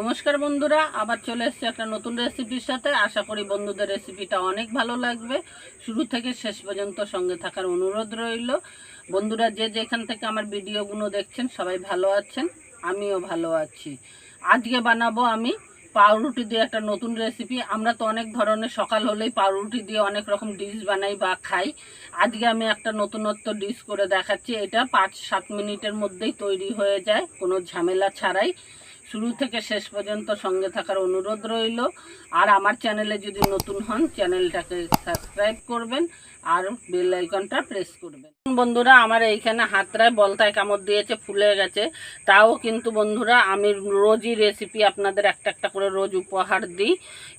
নমস্কার বন্ধুরা, আবার চলে এসেছি একটা নতুন রেসিপির সাথে। আশা করি বন্ধুদের রেসিপিটা অনেক ভালো লাগবে। শুরু থেকে শেষ পর্যন্ত সঙ্গে থাকার অনুরোধ রইল। বন্ধুরা, যে যেখান থেকে আমার ভিডিওগুলো দেখছেন, সবাই ভালো আছেন? আমিও ভালো আছি। আজকে বানাবো আমি পাউরুটি দিয়ে একটা নতুন রেসিপি। আমরা তো অনেক ধরনের সকাল হলেই পাউরুটি দিয়ে অনেক রকম ডিশ বানাই বা খাই। আজকে আমি একটা নতুনত্ব ডিশ করে দেখাচ্ছি। এটা পাঁচ সাত মিনিটের মধ্যেই তৈরি হয়ে যায়, কোনো ঝামেলা ছাড়াই। শুরু থেকে শেষ পর্যন্ত সঙ্গে থাকার অনুরোধ রইল। আর আমার চ্যানেলে যদি নতুন হন, চ্যানেলটাকে সাবস্ক্রাইব করবেন। আর বেল আইকনটা প্রেস করবেন। বন্ধুরা আমার এইখানে হাতটায় বলতায় কামড় দিয়েছে, ফুলে গেছে। তাও কিন্তু বন্ধুরা আমি রোজই রেসিপি আপনাদের একটা একটা করে রোজ উপহার দিই।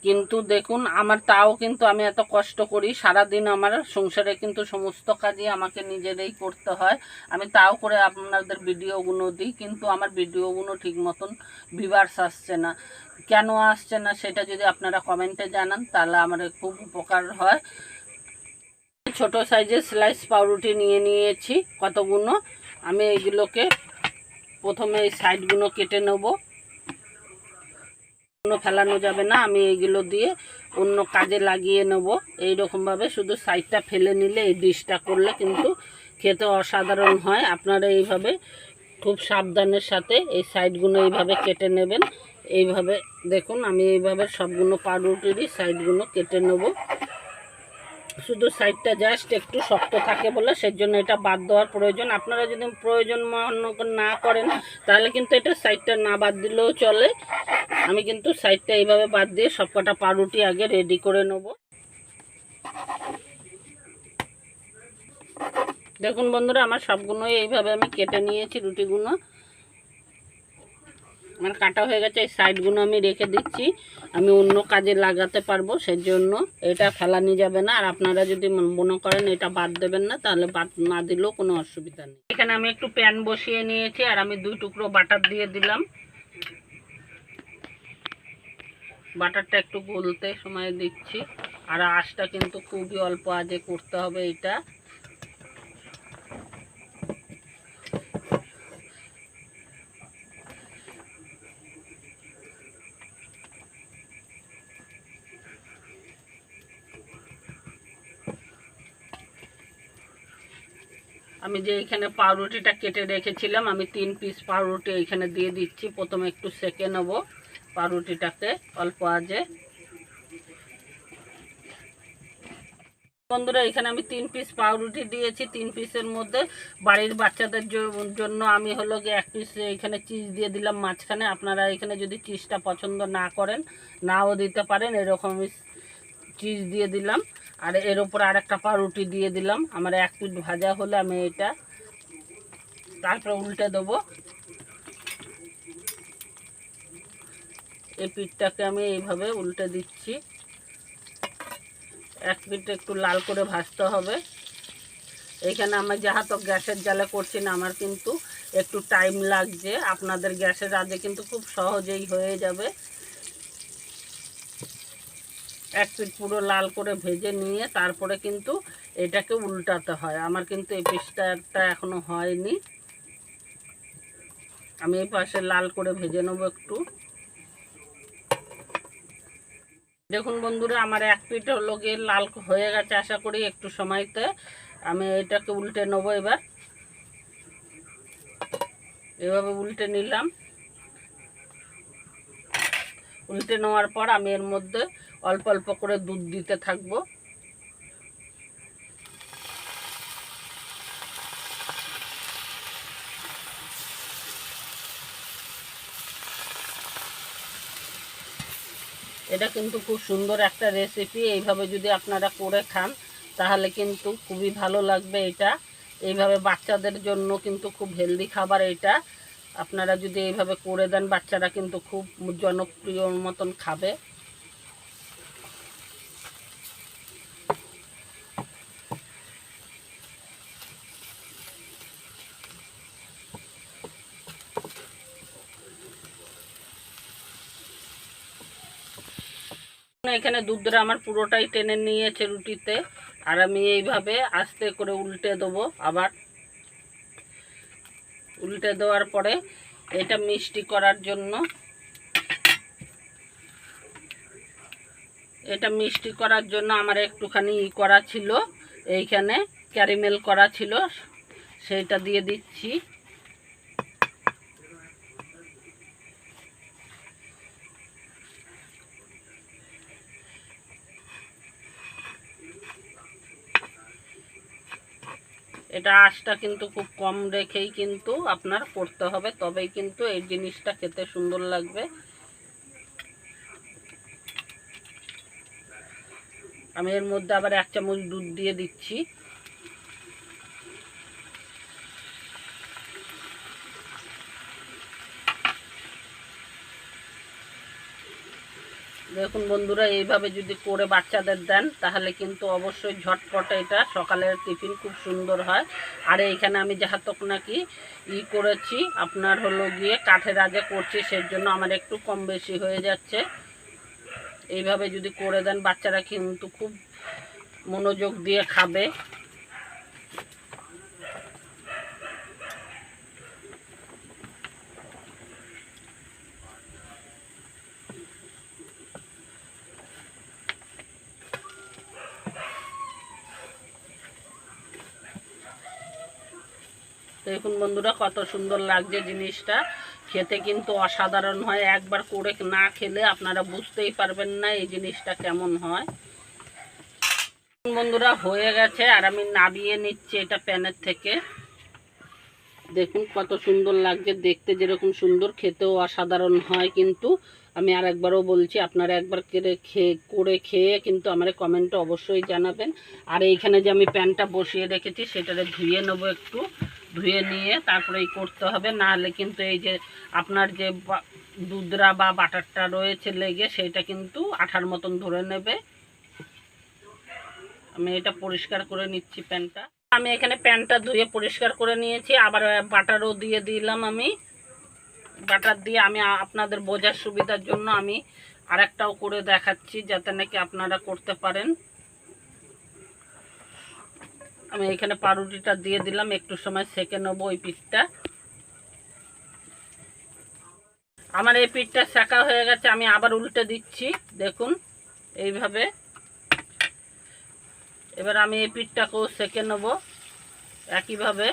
কিন্তু দেখুন, আমার তাও কিন্তু আমি এত কষ্ট করি, সারাদিন আমার সংসারে কিন্তু সমস্ত কাজই আমাকে নিজেরাই করতে হয়। আমি তাও করে আপনাদের ভিডিওগুলো দিই, কিন্তু আমার ভিডিওগুলো ঠিক মতন ভিভার্স আসছে না। কেন আসছে না, সেটা যদি আপনারা কমেন্টে জানান, তাহলে আমার খুব উপকার হয়। ছোট সাইজের স্লাইস পাউরুটি নিয়ে নিয়েছি কতগুলো আমি এইগুলোকে প্রথমে এই সাইডগুলো কেটে নেব। কোনো ফেলানো যাবে না, আমি এইগুলো দিয়ে অন্য কাজে লাগিয়ে নেব। এইরকমভাবে শুধু সাইডটা ফেলে নিলে এই ডিশটা করলে কিন্তু খেতে অসাধারণ হয়। আপনারা এইভাবে খুব সাবধানের সাথে এই সাইডগুলো এইভাবে কেটে নেবেন। এইভাবে দেখুন, আমি এইভাবে সবগুলো পাউরুটিরই সাইডগুলো কেটে নেব। শুধু সাইডটা জাস্ট একটু শক্ত থাকে বলে সেজন্য এটা বাদ দেওয়ার প্রয়োজন। আপনারা যদি প্রয়োজন মনে না করেন, তাহলে কিন্তু এটা সাইডটা না বাদ দিলেও চলে। আমি কিন্তু সাইডটা এইভাবে বাদ দিয়ে সবকটা পাউরুটি আগে রেডি করে নেব। দেখুন বন্ধুরা, আমার সবগুলোই এইভাবে আমি কেটে নিয়েছি রুটিগুলো। আমার কাটা হয়ে গেছে, এই সাইডগুলো আমি রেখে দিচ্ছি। আমি অন্য কাজে লাগাতে পারব, সেজন্য এটা ফেলানি যাবে না। আর আপনারা যদি মনে করেন এটা বাদ দেবেন না, তাহলে বাদ না দিলেও কোনো অসুবিধা নেই। এখানে আমি একটু প্যান বসিয়ে নিয়েছি, আর আমি দুই টুকরো বাটার দিয়ে দিলাম। বাটারটা একটু গলতে সময় দিচ্ছি। আর আঁশটা কিন্তু খুবই অল্প আজে করতে হবে এটা। আমি যে এখানে পাউরুটিটা কেটে রেখেছিলাম, আমি তিন পিস পাউরুটি এখানে দিয়ে দিচ্ছি। প্রথমে একটু সেকে নেব পাউরুটিটাকে, অল্প আজে বন্ধুরা, এখানে আমি তিন পিস পাউরুটি দিয়েছি। তিন পিসের মধ্যে বাড়ির বাচ্চাদের জন্য আমি হলো গিয়ে এক পিস এখানে চিজ দিয়ে দিলাম মাঝখানে। আপনারা এখানে যদি চিজটা পছন্দ না করেন, নাও দিতে পারেন। এরকম চিজ দিয়ে দিলাম। আর এর উপর আর একটা পাউরুটি দিয়ে দিলাম। আমার এক পিঠ ভাজা হলে আমি এটা তারপরে উল্টে দেবো। এই পিঠটাকে আমি এইভাবে উল্টে দিচ্ছি। এক পিঠ একটু লাল করে ভাজতে হবে। এখানে আমি তো গ্যাসের জালে করছি না, আমার কিন্তু একটু টাইম লাগছে। আপনাদের গ্যাসের আজে কিন্তু খুব সহজেই হয়ে যাবে। এক পিঠ পুরো লাল করে ভেজে নিয়ে তারপরে কিন্তু এটাকে উল্টাতে হয়। আমার কিন্তু এই পিসটা এখনও হয়নি। আমি এই পাশে লাল করে ভেজে নেব একটু। দেখুন বন্ধুরা, আমার এক পিঠ হলো গিয়ে লাল হয়ে গেছে আশা করি একটু সময়তে। আমি এটাকে উল্টে নেব এবার। এভাবে উল্টে নিলাম। উল্টে নেওয়ার পর আমি এর মধ্যে অল্প অল্প করে দুধ দিতে থাকব। এটা কিন্তু খুব সুন্দর একটা রেসিপি এইভাবে যদি আপনারা করে খান, তাহলে কিন্তু খুবই ভালো লাগবে এটা। এইভাবে বাচ্চাদের জন্য কিন্তু খুব হেলদি খাবার এটা। আপনারা যদি এইভাবে করে দেন, বাচ্চারা কিন্তু খুব জনপ্রিয় মতন খাবে। এখানে দুধটা আমার পুরোটাই টেনে নিয়েছে রুটিতে। আর আমি এইভাবে আস্তে করে উল্টে দেবো আবার। উল্টে দেওয়ার পরে এটা মিষ্টি করার জন্য। এটা মিষ্টি করার জন্য আমার একটুখানি ই করা ছিল, এইখানে ক্যারিমেল করা ছিল, সেইটা দিয়ে দিচ্ছি। এটা আঁশটা কিন্তু খুব কম রেখেই কিন্তু আপনার করতে হবে, তবেই কিন্তু এই জিনিসটা খেতে সুন্দর লাগবে। আমি এর মধ্যে আবার এক চামচ দুধ দিয়ে দিচ্ছি। দেখুন বন্ধুরা, এইভাবে যদি করে বাচ্চাদের দেন, তাহলে কিন্তু অবশ্যই ঝটপট এটা সকালের টিফিন খুব সুন্দর হয়। আর এইখানে আমি যাহাতক নাকি ই করেছি, আপনার হলো গিয়ে কাঠের আজে করছি সেই জন্য আমার একটু কম বেশি হয়ে যাচ্ছে। এইভাবে যদি করে দেন, বাচ্চারা কিন্তু খুব মনোযোগ দিয়ে খাবে। দেখুন বন্ধুরা, কত সুন্দর লাগছে জিনিসটা। খেতে কিন্তু অসাধারণ হয়, একবার করে না খেলে আপনারা বুঝতেই পারবেন না এই জিনিসটা কেমন হয়। বন্ধুরা, হয়ে গেছে, আর আমি নাবিয়ে নিচ্ছি এটা প্যানের থেকে। দেখুন কত সুন্দর লাগছে, দেখতে যেরকম সুন্দর, খেতেও অসাধারণ হয় কিন্তু। আমি আর একবারও বলছি, আপনারা একবার করে খেয়ে করে খেয়ে কিন্তু আমার কমেন্টে অবশ্যই জানাবেন। আর এইখানে যে আমি প্যানটা বসিয়ে রেখেছি, সেটারে ধুয়ে নেব একটু। ধুয়ে নিয়ে তারপরে এই করতে হবে। না হলে কিন্তু এই যে আপনার যে দুধরা বা বাটারটা রয়েছে লেগে, সেটা কিন্তু আঠার মতন ধরে নেবে। আমি এটা পরিষ্কার করে নিচ্ছি প্যানটা। আমি এখানে প্যানটা ধুয়ে পরিষ্কার করে নিয়েছি। আবার বাটারও দিয়ে দিলাম আমি। বাটার দিয়ে আমি আপনাদের বোঝার সুবিধার জন্য আমি আরেকটাও করে দেখাচ্ছি, যাতে নাকি আপনারা করতে পারেন। আমি এখানে পাউরুটিটা দিয়ে দিলাম, একটু সময় সেকে নেব ওই পিঠটা। আমার এই পিঠটা সেকা হয়ে গেছে, আমি আবার উল্টে দিচ্ছি, দেখুন, এইভাবে। এবার আমি এই পিঠটাকেও সেকে নেব, একইভাবে।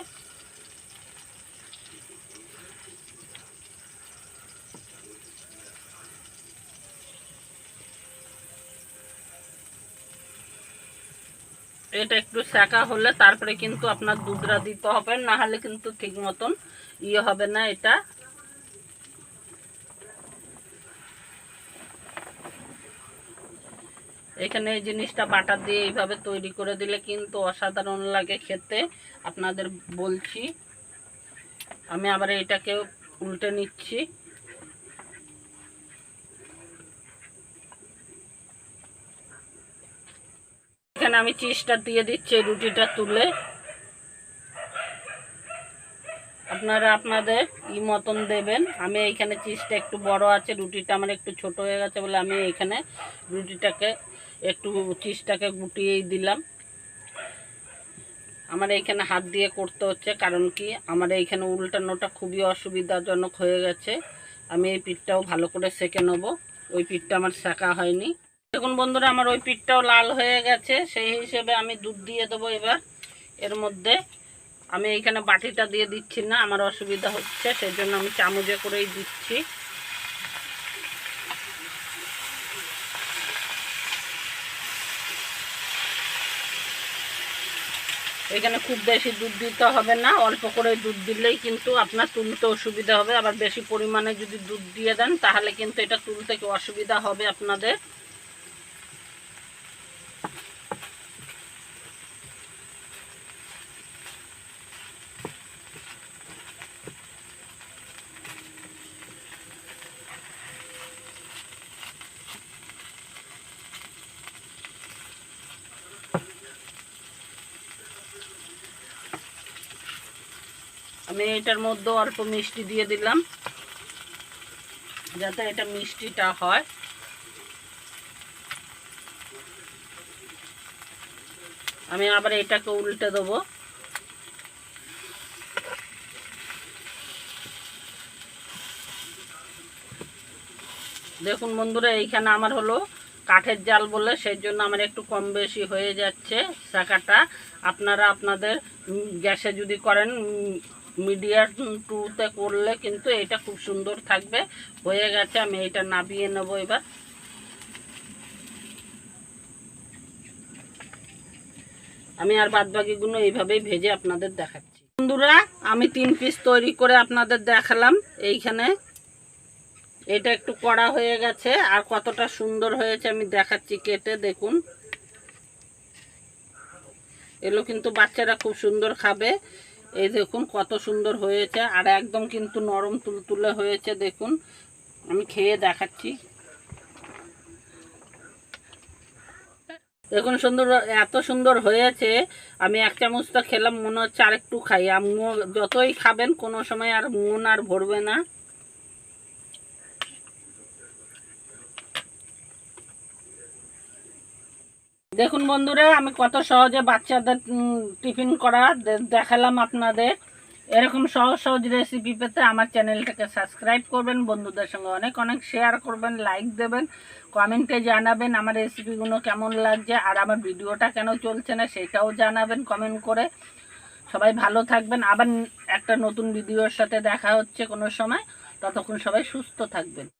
এটা একটু সেকা হলে তারপরে কিন্তু আপনার দুধরা দিতে হবে না হলে কিন্তু ঠিক মতন ইয়ে হবে না এটা। এখানে এই জিনিসটা বাটার দিয়ে এইভাবে তৈরি করে দিলে কিন্তু অসাধারণ লাগে খেতে, আপনাদের বলছি। আমি আবার এটাকে উল্টে নিচ্ছি। এখানে আমি চিজটা দিয়ে দিচ্ছি রুটিটা তুলে। আপনারা আপনাদের ই মতন দেবেন। আমি এইখানে চিজটা একটু বড় আছে, রুটিটা আমার একটু ছোট হয়ে গেছে বলে আমি এখানে রুটিটাকে একটু চিজটাকে গুটিয়েই দিলাম। আমার এইখানে হাত দিয়ে করতে হচ্ছে, কারণ কি আমার এইখানে উল্টানোটা খুবই অসুবিধাজনক হয়ে গেছে। আমি এই পিঠটাও ভালো করে সেকে নেব। ওই পিঠটা আমার সেকা হয়নি। দেখুন বন্ধুরা, আমার ওই পিঠটাও লাল হয়ে গেছে, সেই হিসেবে আমি দুধ দিয়ে দেবো এবার। এর মধ্যে আমি এইখানে বাটিটা দিয়ে দিচ্ছি না, আমার অসুবিধা হচ্ছে, সেই জন্য আমি চামচে করেই দিচ্ছি। এখানে খুব বেশি দুধ দিতে হবে না, অল্প করে দুধ দিলেই কিন্তু আপনার তুলতে অসুবিধা হবে। আবার বেশি পরিমাণে যদি দুধ দিয়ে দেন, তাহলে কিন্তু এটা তুলতে অসুবিধা হবে আপনাদের। আমি এটার মধ্যে অল্প মিষ্টি দিয়ে দিলাম, যাতে এটা মিষ্টিটা হয়। আমি আবার এটাকে উল্টে দেবো। দেখুন বন্ধুরা, এইখানে আমার হলো কাঠের জাল বলে, সেই জন্য আমার একটু কম বেশি হয়ে যাচ্ছে শাখাটা। আপনারা আপনাদের গ্যাসে যদি করেন মিডিয়াম টুতে করলে কিন্তু এটা খুব সুন্দর থাকবে। হয়ে গেছে, আমি এটা নাবিয়ে নেব এবার। আমি আর বাদ বাকিগুলো এইভাবেই ভেজে আপনাদের দেখাচ্ছি। বন্ধুরা, আমি তিন পিস তৈরি করে আপনাদের দেখালাম এইখানে। এটা একটু কড়া হয়ে গেছে, আর কতটা সুন্দর হয়েছে আমি দেখাচ্ছি কেটে, দেখুন। এগুলো কিন্তু বাচ্চারা খুব সুন্দর খাবে। এই দেখুন কত সুন্দর হয়েছে, আর একদম কিন্তু নরম তুলতুলে হয়েছে, দেখুন। আমি খেয়ে দেখাচ্ছি। দেখুন সুন্দর, এত সুন্দর হয়েছে। আমি এক চামচ তো খেলাম, মনে হচ্ছে আরেকটু খাই। আর যতই খাবেন, কোনো সময় আর মন আর ভরবে না। দেখুন বন্ধুরা, আমি কত সহজে বাচ্চাদের টিফিন করা দেখালাম আপনাদের। এরকম সহজ সহজ রেসিপি পেতে আমার চ্যানেলটাকে সাবস্ক্রাইব করবেন, বন্ধুদের সঙ্গে অনেক অনেক শেয়ার করবেন লাইক দেবেন কমেন্টে জানাবেন আমার রেসিপিগুলো কেমন লাগছে আর আমার ভিডিওটা কেন চলছে না সেটাও জানাবেন কমেন্ট করে। সবাই ভালো থাকবেন। আবার একটা নতুন ভিডিওর সাথে দেখা হচ্ছে কোনো সময়। ততক্ষণ সবাই সুস্থ থাকবেন।